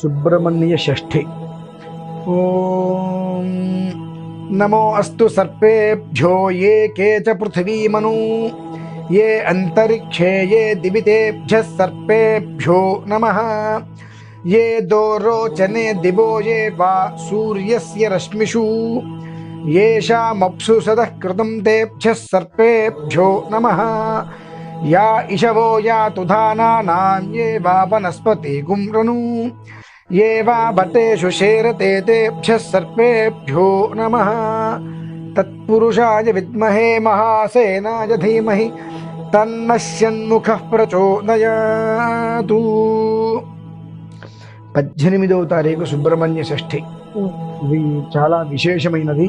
सुब्रह्मण्यषष्ठी ओ नमो अस्तु सर्पेभ्यो ये के च पृथिवीमनु, ये अंतरिक्षे ये दिवितेभ्य सर्पेभ्यो नमः, ये दो रोचने दिवो ये वा सूर्यस्य रश्मिषु, येषामप्सु सदः कृतं तेभ्यः सर्पेभ्यो नमः, या इषवो या तुधानानां ये वा वनस्पतिगुं रनु ये वा भटेषु शेरते तेभ्यः सर्पेभ्यो नमः तत्पुरुषाय विद्महे महासेनाय धीमहि తన్నశ్యన్ముఖ ప్రచోదయాతు పద్దెనిమిదవ తారీఖు సుబ్రహ్మణ్య షష్ఠి ఇది చాలా విశేషమైనది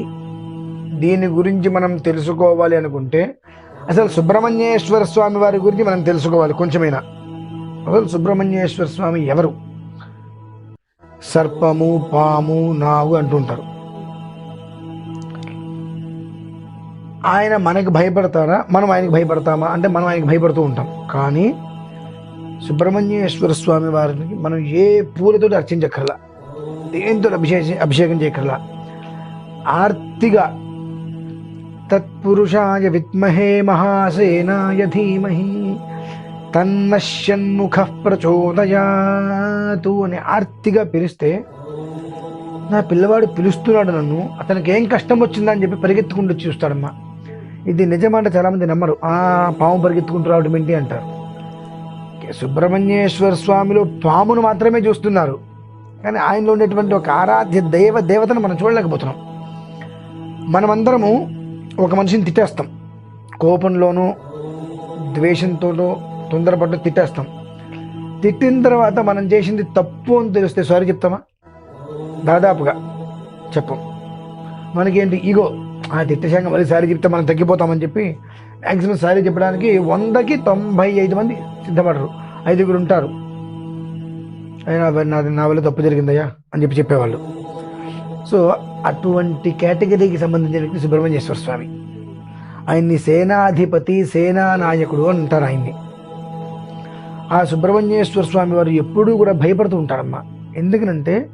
దీని గురించి మనం తెలుసుకోవాలి అనుకుంటే అసలు సుబ్రహ్మణ్యేశ్వర స్వామి వారి గురించి మనం తెలుసుకోవాలి కొంచెమైనా అసలు సుబ్రహ్మణ్యేశ్వర స్వామి ఎవరు సర్పము పాము నాగు అంటుంటారు. ఆయన మనకి భయపడతారా? మనం ఆయనకి భయపడతామా? అంటే మనం ఆయనకి భయపడుతూ ఉంటాం. కానీ సుబ్రహ్మణ్యేశ్వర స్వామి వారికి మనం ఏ పూలతో అర్చించక్కర్లా. దేంతో అభిషేక అభిషేకం చేయక్కర్లా. ఆర్తిగా తత్పురుషాయ విద్మహే మహాసేనాయ ధీమహి తన్నశ్యన్ముఖ ప్రచోదయాతు అని ఆర్తిగా పిలిస్తే నా పిల్లవాడు పిలుస్తున్నాడు నన్ను అతనికి ఏం కష్టం వచ్చిందని చెప్పి పరిగెత్తుకుంటూ చూస్తాడమ్మా. ఇది నిజమంటే చాలామంది నమ్మరు. ఆ పాము పరిగెత్తుకుంటూ రావడం ఏంటి అంటారు. సుబ్రహ్మణ్యేశ్వర స్వామిలో పామును మాత్రమే చూస్తున్నారు. కానీ ఆయనలో ఉండేటువంటి ఒక ఆరాధ్య దైవ దేవతను మనం చూడలేకపోతున్నాం. మనమందరము ఒక మనిషిని తిట్టేస్తాం. కోపంలోనూ ద్వేషంతోనూ తొందరపడ్డ తిట్టేస్తాం. తిట్టిన తర్వాత మనం చేసింది తప్పు అని తెలిస్తే సారీ చెప్తామా? దాదాపుగా చెప్పం. మనకేంటి? ఈగో ఆ తిట్టేశాక మళ్ళీ సారీ చెప్తే మనం తగ్గిపోతామని చెప్పి మ్యాక్సిమం సారీ చెప్పడానికి వందకి తొంభై ఐదు మంది సిద్ధపడరు. ఐదుగురు ఉంటారు. అయినా నాది నా వల్ల తప్పు జరిగిందయ్యా అని చెప్పి చెప్పేవాళ్ళు. సో అటువంటి కేటగిరీకి సంబంధించిన వ్యక్తి సుబ్రహ్మణ్యేశ్వర స్వామి. ఆయన్ని సేనాధిపతి సేనా నాయకుడు అని అంటారు ఆయన్ని. ఆ సుబ్రహ్మణ్యేశ్వర స్వామి వారు ఎప్పుడూ కూడా భయపడుతూ ఉంటారమ్మా. ఎందుకనంటే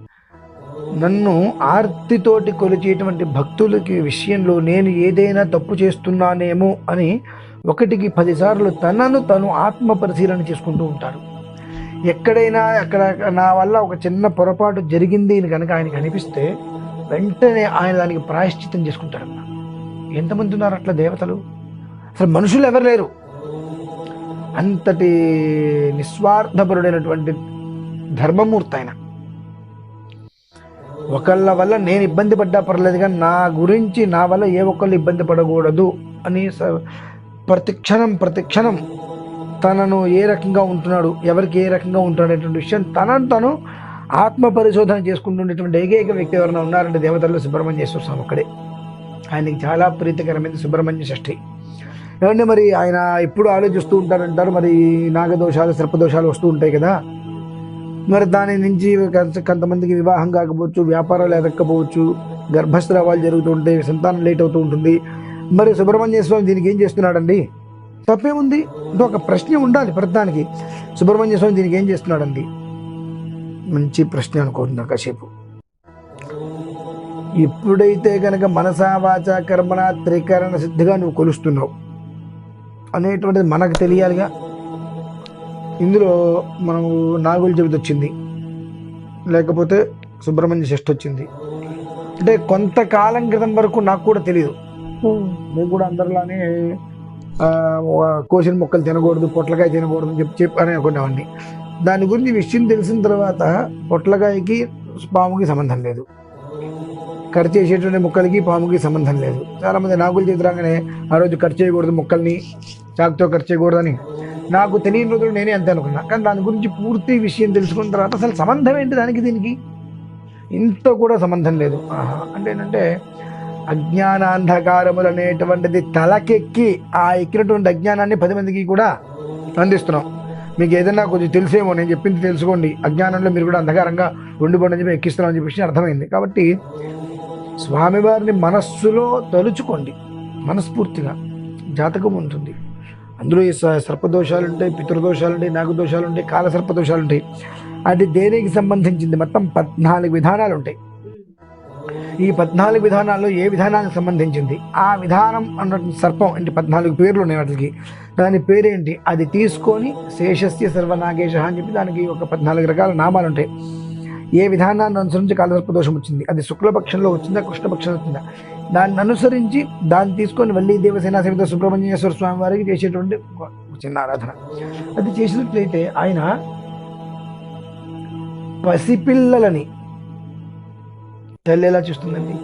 నన్ను ఆర్తితోటి కొలిచేటువంటి భక్తులకి విషయంలో నేను ఏదైనా తప్పు చేస్తున్నానేమో అని ఒకటికి పదిసార్లు తనను తను ఆత్మ పరిశీలన చేసుకుంటూ ఉంటారు. ఎక్కడైనా అక్కడ నా వల్ల ఒక చిన్న పొరపాటు జరిగింది అని కనుక ఆయనకి అనిపిస్తే వెంటనే ఆయన దానికి ప్రాయశ్చిత్తం చేసుకుంటాడన్న ఎంతమంది ఉన్నారు అట్లా దేవతలు? అసలు మనుషులు ఎవరు లేరు. అంతటి నిస్వార్థపరుడైనటువంటి ధర్మమూర్తి ఆయన ఒకళ్ళ వల్ల నేను ఇబ్బంది పడ్డా పర్లేదు కానీ నా గురించి నా వల్ల ఏ ఒక్కళ్ళు ఇబ్బంది పడకూడదు అని స- ప్రతిక్షణం తనను ఏ రకంగా ఉంటున్నాడు ఎవరికి ఏ రకంగా ఉంటున్నాడు అనేటువంటి విషయం తనను తను ఆత్మ పరిశోధన చేసుకుంటున్నటువంటి ఏకైక వ్యక్తి ఎవరైనా ఉన్నారంటే దేవతల్లో సుబ్రహ్మణ్యేశ్వర స్వామి ఒక్కడే. ఆయనకి చాలా ప్రీతికరమైన సుబ్రహ్మణ్య షష్ఠి. ఏమంటే మరి ఆయన ఎప్పుడు ఆలోచిస్తూ ఉంటారంటారు? మరి నాగదోషాలు సర్పదోషాలు వస్తూ ఉంటాయి కదా. మరి దాని నుంచి కొంతమందికి వివాహం కాకపోవచ్చు వ్యాపారాలు ఎదక్కపోవచ్చు గర్భస్రావాలు జరుగుతూ ఉంటాయి సంతానం లేట్ అవుతూ ఉంటుంది. మరి సుబ్రహ్మణ్య స్వామి దీనికి ఏం చేస్తున్నాడండి? తప్పేముంది అంటే ఒక ప్రశ్న ఉండాలి ప్రధానికి సుబ్రహ్మణ్య స్వామి దీనికి ఏం చేస్తున్నాడండి? మంచి ప్రశ్న అనుకుంటున్నా కాసేపు. ఎప్పుడైతే కనుక మనసా వాచ కర్మణ త్రికరణ సిద్ధిగా నువ్వు కొలుస్తున్నావు అనేటువంటిది మనకు తెలియాలిగా. ఇందులో మనం నాగుల చవితి వచ్చింది. లేకపోతే సుబ్రహ్మణ్య షష్ఠి వచ్చింది. అంటే కొంతకాలం క్రితం వరకు నాకు కూడా తెలియదు నేను కూడా అందరిలానే కోసిన మొక్కలు తినకూడదు పొట్లకాయ తినకూడదు అని చెప్పి చెప్పి అని అనుకునేవాడిని దాని గురించి విషయం తెలిసిన తర్వాత పొట్లకాయకి పాముకి సంబంధం లేదు. కట్ చేసేటువంటి మొక్కలకి పాముకి సంబంధం లేదు. చాలామంది నాగులు చేతి రాగానే ఆ రోజు కట్ చేయకూడదు మొక్కల్ని చాకుతో కట్ చేయకూడదని. నాకు తెలియని రోజులు నేనే అంతే అనుకున్నా. కానీ దాని గురించి పూర్తి విషయం తెలుసుకున్న తర్వాత అసలు సంబంధం ఏంటి దానికి దీనికి? ఇంత కూడా సంబంధం లేదు. ఆహా. అంటే ఏంటంటే అజ్ఞానాంధకారములు అనేటువంటిది తలకెక్కి ఆ ఎక్కినటువంటి అజ్ఞానాన్ని పది మందికి కూడా అందిస్తున్నాం. మీకు ఏదైనా కొంచెం తెలిసేమో నేను చెప్పింది తెలుసుకోండి. అజ్ఞానంలో మీరు కూడా అంధకారంగా ఉండిపోండి అని చెప్పి ఎక్కిస్తున్నాం అని చెప్పేసి అర్థమైంది. కాబట్టి స్వామివారిని మనస్సులో తలుచుకోండి. మనస్ఫూర్తిగా జాతకం ఉంటుంది. అందులో ఈ స- సర్పదోషాలు ఉంటాయి పితృదోషాలు ఉంటాయి నాగదోషాలు ఉంటాయి కాల సర్పదోషాలు ఉంటాయి అది దేనికి సంబంధించింది? మొత్తం పద్నాలుగు విధానాలు ఉంటాయి ఈ పద్నాలుగు విధానాల్లో ఏ విధానానికి సంబంధించింది? ఆ విధానం అన్నటువంటి సర్పం అంటే పద్నాలుగు పేర్లు ఉన్నాయి వాటికి. దాని పేరేంటి? అది తీసుకొని శేషస్య సర్వనాగేశ అని చెప్పి దానికి ఒక పద్నాలుగు రకాల నామాలు ఉంటాయి ఏ విధానాన్ని అనుసరించి కాలసర్ప దోషం వచ్చింది? అది శుక్లపక్షంలో వచ్చిందా కృష్ణపక్షంలో వచ్చిందా? దాన్ని అనుసరించి దాన్ని తీసుకొని వల్లి దేవసేన సమిత సుబ్రహ్మణ్యేశ్వర స్వామి వారికి చేసేటువంటి చిన్న ఆరాధన. అది చేసినట్లయితే ఆయన పసిపిల్లలని తల్లి ఎలా చూస్తుందండి.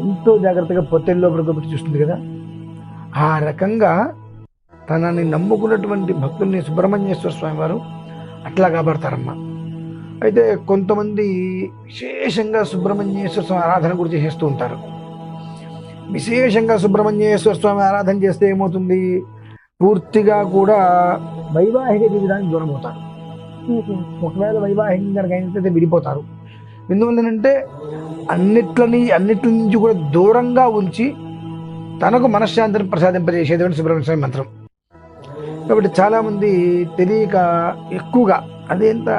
ఎంతో జాగ్రత్తగా పొత్తెల్లో పడుకోబెట్టి చూస్తుంది కదా. ఆ రకంగా తనని నమ్ముకున్నటువంటి భక్తుల్ని సుబ్రహ్మణ్యేశ్వర స్వామి వారు అట్లా కాపాడతారమ్మా. అయితే కొంతమంది విశేషంగా సుబ్రహ్మణ్యేశ్వర స్వామి ఆరాధన గురించి చేస్తూ ఉంటారు. విశేషంగా సుబ్రహ్మణ్యేశ్వర స్వామి ఆరాధన చేస్తే ఏమవుతుంది? పూర్తిగా కూడా వైవాహిక జీవితానికి దూరం అవుతారు ఒకవేళ వైవాహికంగా అయితే విడిపోతారు. ఎందువల్లనంటే అన్నిట్లని అన్నిటి నుంచి కూడా దూరంగా ఉంచి తనకు మనశ్శాంతిని ప్రసాదింపజేసేటువంటి సుబ్రహ్మణ్య స్వామి మంత్రం. కాబట్టి చాలామంది తెలియక ఎక్కువగా అదేంత?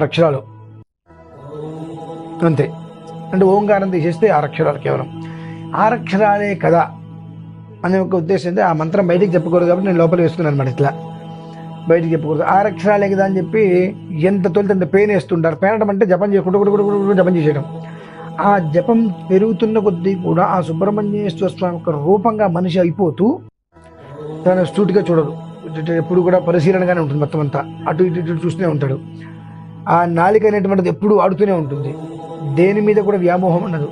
అక్షరాలు. అంతే. అంటే ఓంకారం తీసేస్తే ఆరు అక్షరాలు కేవలం. ఆరు అక్షరాలే కదా అనే ఒక ఉద్దేశం అయితే ఆ మంత్రం బయటికి చెప్పకూడదు కాబట్టి నేను లోపల వేసుకున్నాను అనమాట ఇట్లా. బయటికి చెప్పకూడదు. ఆరు అక్షరాలే కదా అని చెప్పి ఎంత తొలితే అంత పెయిన్ వేస్తుంటారు. పేనడం అంటే జపం చేయకుండా కూడా కూడా జపం చేసేయడం ఆ జపం పెరుగుతున్న కొద్దీ కూడా ఆ సుబ్రహ్మణ్యేశ్వర స్వామి యొక్క రూపంగా మనిషి అయిపోతూ తన స్టూట్గా చూడదు ఎప్పుడు కూడా పరిశీలనగానే ఉంటుంది మొత్తం అంతా. అటు ఇటు ఇటు చూస్తూనే ఉంటాడు. ఆ నాలిక అనేటువంటిది ఎప్పుడు ఆడుతూనే ఉంటుంది. దేని మీద కూడా వ్యామోహం ఉండదు.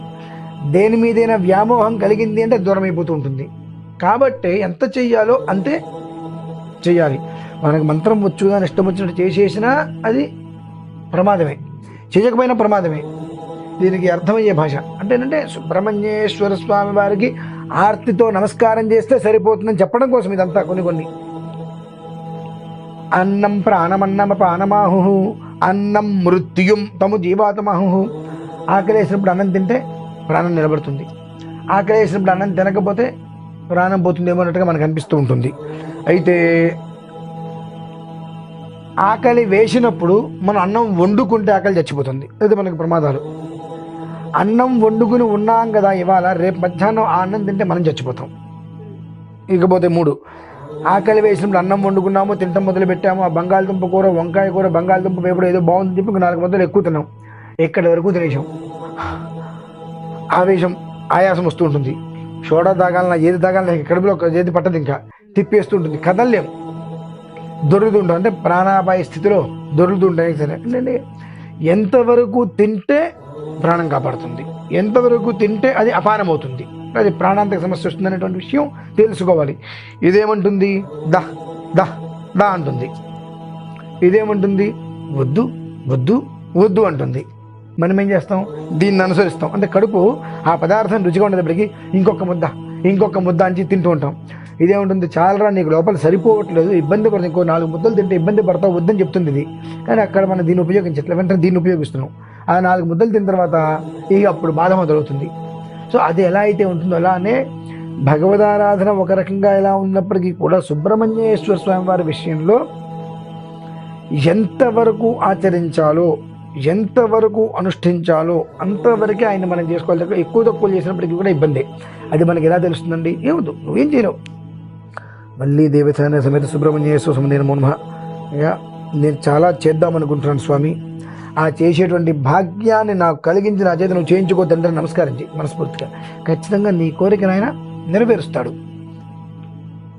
దేని మీదైనా వ్యామోహం కలిగింది అంటే దూరం అయిపోతూ ఉంటుంది. కాబట్టి ఎంత చెయ్యాలో అంతే చేయాలి మనకు మంత్రం వచ్చుగా ఇష్టం వచ్చినట్టు చేసేసినా అది ప్రమాదమే. చేయకపోయినా ప్రమాదమే. దీనికి అర్థమయ్యే భాష. అంటే ఏంటంటే సుబ్రహ్మణ్యేశ్వర స్వామి వారికి ఆర్తితో నమస్కారం చేస్తే సరిపోతుందని చెప్పడం కోసం ఇదంతా కొన్ని కొన్ని. అన్నం ప్రాణమన్నమ ప్రాణమాహు అన్నం మృత్యుం తము జీవాతమాహు ఆకలేసినప్పుడు అన్నం తింటే ప్రాణం నిలబడుతుంది. ఆకలేసినప్పుడు అన్నం తినకపోతే ప్రాణం పోతుందేమో అన్నట్టుగా మనకు అనిపిస్తూ ఉంటుంది. అయితే ఆకలి వేసినప్పుడు మనం అన్నం వండుకుంటే ఆకలి చచ్చిపోతుంది. అది మనకు ప్రమాదాలు. అన్నం వండుకుని ఉన్నాం కదా ఇవాళ రేపు మధ్యాహ్నం ఆ అన్నం తింటే మనం చచ్చిపోతాం. ఇకపోతే మూడు. ఆకలి వేసినప్పుడు అన్నం వండుకున్నాము తింటం మొదలు పెట్టాము ఆ బంగాళదుంప కూర వంకాయ కూర బంగాళదుంప వేపుడు ఏదో బాగుంది చెప్పి నాలుగు మొదలు ఎక్కువ తిన్నాం ఎక్కడి వరకు తినేసాం ఆవేశం ఆయాసం వస్తూ ఉంటుంది. సోడా తాగాలన్నా ఏది తాగాలన్నా కడుపులో ఒక ఏది పట్టదు ఇంకా. తిప్పేస్తూ ఉంటుంది. కదలలేం. దొరుకుతుంటాం అంటే ప్రాణాపాయ స్థితిలో దొరుకుతుంటాయి సరే. అంటే ఎంతవరకు తింటే ప్రాణం కాపాడుతుంది. ఎంతవరకు తింటే అది అపానమవుతుంది అవుతుంది అది ప్రాణాంతక సమస్య వస్తుందనేటువంటి విషయం తెలుసుకోవాలి. ఇదేమంటుంది? దా దా దా అంటుంది. ఇదేమంటుంది? వద్దు వద్దు వద్దు అంటుంది. మనం ఏం చేస్తాం? దీన్ని అనుసరిస్తాం. అంటే కడుపు ఆ పదార్థం రుచిగా ఉండేటప్పటికి ఇంకొక ముద్ద ఇంకొక ముద్ద అని తింటూ ఉంటాం. ఇదేముంటుంది? చాలరా నీకు లోపల సరిపోవట్లేదు ఇబ్బంది పడుతుంది ఇంకో నాలుగు ముద్దలు తింటే ఇబ్బంది పడతావు వద్దని చెప్తుంది ఇది. కానీ అక్కడ మనం దీన్ని ఉపయోగించట్లేదు వెంటనే దీన్ని ఉపయోగిస్తున్నాం. ఆ నాలుగు ముద్దలు తిన్న తర్వాత ఇక అప్పుడు బాధ మొదలవుతుంది. సో అది ఎలా అయితే ఉంటుందో అలానే భగవదారాధన ఒక రకంగా ఎలా ఉన్నప్పటికీ కూడా సుబ్రహ్మణ్యేశ్వర స్వామి వారి విషయంలో ఎంతవరకు ఆచరించాలో ఎంతవరకు అనుష్ఠించాలో అంతవరకే ఆయన మనం చేసుకోవాలి తప్ప ఎక్కువ తక్కువ చేసినప్పటికీ కూడా ఇబ్బంది. అది మనకి ఎలా తెలుస్తుందండి? ఏమదు నువ్వేం చేయలేవు. మళ్ళీ దేవసేన సమేత సుబ్రహ్మణ్యేశ్వర స్వామి నేను మోన్మ నేను చాలా చేద్దాం అనుకుంటున్నాను స్వామి. ఆ చేసేటువంటి భాగ్యాన్ని నాకు కలిగించి నా చేత నువ్వు చేయించుకోవద్దంటే నమస్కరించి మనస్ఫూర్తిగా. ఖచ్చితంగా నీ కోరికను ఆయన నెరవేరుస్తాడు.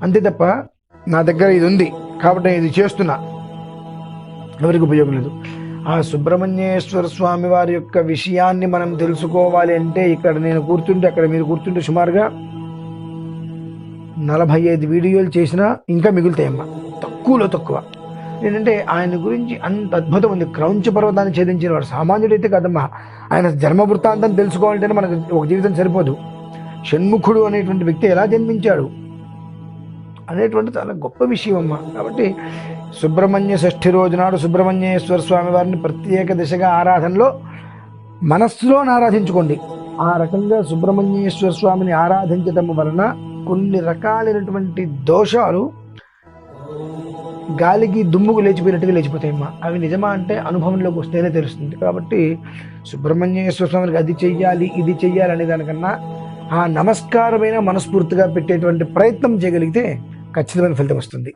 అంతే తప్ప నా దగ్గర ఇది ఉంది కాబట్టి నేను ఇది చేస్తున్నా. ఎవరికి ఉపయోగం లేదు. ఆ సుబ్రహ్మణ్యేశ్వర స్వామి వారి యొక్క విషయాన్ని మనం తెలుసుకోవాలి అంటే ఇక్కడ నేను కూర్చుంటే అక్కడ మీరు కూర్చుంటే సుమారుగా నలభై ఐదు వీడియోలు చేసినా ఇంకా మిగులుతాయమ్మా. తక్కువలో తక్కువ. ఏంటంటే ఆయన గురించి అంత అద్భుతం ఉంది. క్రౌంచ పర్వతాన్ని ఛేదించిన వాడు సామాన్యుడైతే కాదమ్మా. ఆయన జన్మ వృత్తాంతం తెలుసుకోవాలంటేనే మనకు ఒక జీవితం సరిపోదు. షణ్ముఖుడు అనేటువంటి వ్యక్తి ఎలా జన్మించాడు? అనేటువంటి చాలా గొప్ప విషయం అమ్మా. కాబట్టి సుబ్రహ్మణ్య షష్ఠి రోజు నాడు సుబ్రహ్మణ్యేశ్వర స్వామి వారిని ప్రత్యేక దిశగా ఆరాధనలో మనస్సులో ఆరాధించుకోండి. ఆ రకంగా సుబ్రహ్మణ్యేశ్వర స్వామిని ఆరాధించటం వలన కొన్ని రకాలైనటువంటి దోషాలు గాలికి దుమ్ముకు లేచిపోయినట్టుగా లేచిపోతాయమ్మా అవి నిజమా అంటే అనుభవంలోకి వస్తేనే తెలుస్తుంది. కాబట్టి సుబ్రహ్మణ్యేశ్వర స్వామికి అది చెయ్యాలి ఇది చెయ్యాలి అనే దానికన్నా ఆ నమస్కారమైన మనస్ఫూర్తిగా పెట్టేటువంటి ప్రయత్నం చేయగలిగితే ఖచ్చితమైన ఫలితం వస్తుంది.